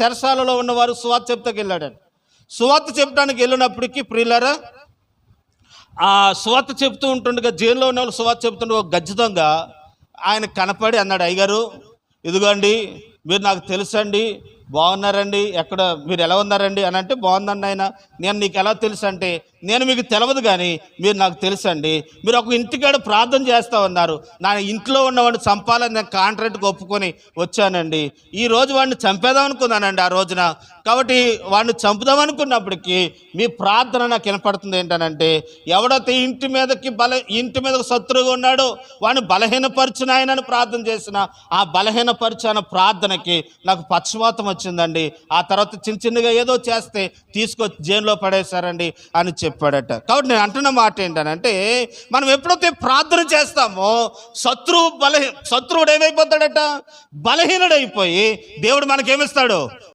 చెరసాలలో ఉన్నవారు సువార్త చెప్తాకి వెళ్ళాడని. సువార్త చెప్పడానికి వెళ్ళినప్పటికీ ప్రియులరా ఆ సువార్త చెప్తూ ఉంటుండగా జైల్లో ఉన్న వాళ్ళు సువార్త చెప్తుండగా ఒక గజ్జి ఆయన కనపడి అన్నాడు అయ్యగారు ఇదిగోండి మీరు నాకు తెలుసండి బాగున్నారండి ఎక్కడ మీరు ఎలా ఉన్నారండి? అని అంటే బాగుందండి ఆయన నేను నీకు ఎలా తెలుసు అంటే నేను మీకు తెలియదు కానీ మీరు నాకు తెలుసండి. మీరు ఒక ఇంటికాడ ప్రార్థన చేస్తా ఉన్నారు నా ఇంట్లో ఉన్నవాడిని చంపాలని నేను కాంట్రాక్ట్కి ఒప్పుకొని వచ్చానండి. ఈ రోజు వాడిని చంపేదాం అనుకున్నానండి ఆ రోజున. కాబట్టి వాడిని చంపుదాం అనుకున్నప్పటికీ మీ ప్రార్థన నాకు వినపడుతుంది ఏంటనంటే ఎవడైతే ఇంటి మీదకి బల ఇంటి మీద శత్రువుగా ఉన్నాడో వాడిని బలహీనపరిచిన ఆయనను ప్రార్థన చేసిన ఆ బలహీనపరిచిన ప్రార్థనకి నాకు పక్షవాతం వచ్చిందండి. ఆ తర్వాత చిన్న చిన్నగా ఏదో చేస్తే తీసుకొచ్చి జైల్లో పడేశారండి అని చెప్పాడట. కాబట్టి నేను అంటున్న మాట ఏంటనంటే మనం ఎప్పుడైతే ప్రార్థన చేస్తామో శత్రువు బలహీ శత్రువుడు ఏమైపోతాడట? బలహీనుడైపోయి దేవుడు మనకేమిస్తాడు?